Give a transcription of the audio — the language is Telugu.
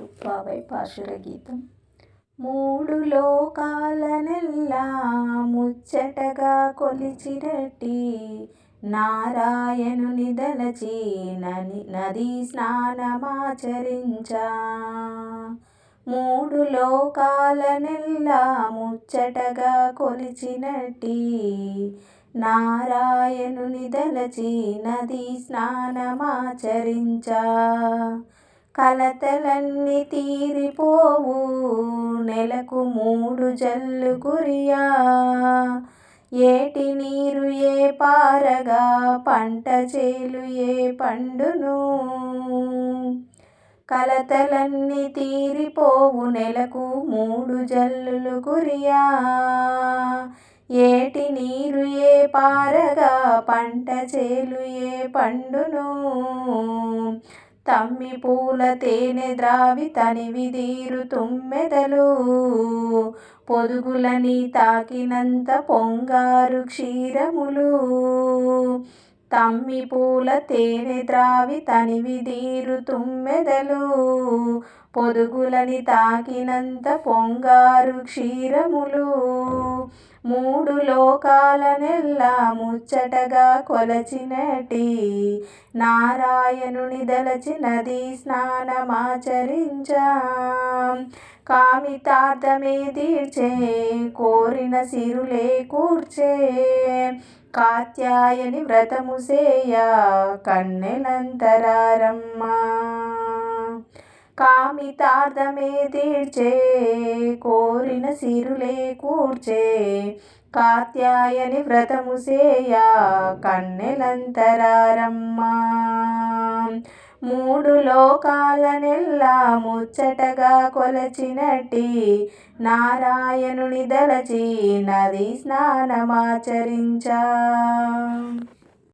తుప్పావై పాశుర గీతం మూడు లోకాలనెల్లా ముచ్చటగా కొలిచిరటి నారాయణుని దలచి నని నదీ స్నానమాచరించా. మూడు లోకాలనెల్లా ముచ్చటగా కొలిచినటి నారాయణుని దలచి నదీ స్నానమాచరించా. కలతలన్నీ తీరిపోవు. నెలకు మూడు జల్లు గురియా ఏటి నీరు ఏ పారగా? పంట చేలు ఏ పండును? కలతలన్నీ తీరిపోవు. నెలకు మూడు జల్లులు గురియా ఏటి నీరు ఏ పారగా? పంట చేలు ఏ పండును? తమ్మి పూల తేనె ద్రావి తనివిదీరు తుమ్మెదలు. పొదుగులని తాకినంత పొంగారు క్షీరములు. తమ్మి పూల తేనె ద్రావి తనివిదీరు తుమ్మెదలు. పొదుగులని తాకినంత పొంగారు క్షీరములు. మూడు లోకాలనెల్లా ముచ్చటగా కొలచినటి నారాయణుని దలచి నదీ స్నానమాచరించ. కామితార్థమే తీర్చే కోరిన సిరులే కూర్చే. కాత్యాయని వ్రతము సేయ కన్నెలంతరారమ్మా. కామితార్థమే తీర్చే కోరిన సిరులే కూర్చే. కాత్యాయని వ్రతము సేయ కన్నెలంతరారమ్మా. మూడు లోకాలనెల్లా ముచ్చటగా కొలచినట్టి నారాయణుని దలచి నది స్నానమాచరించా.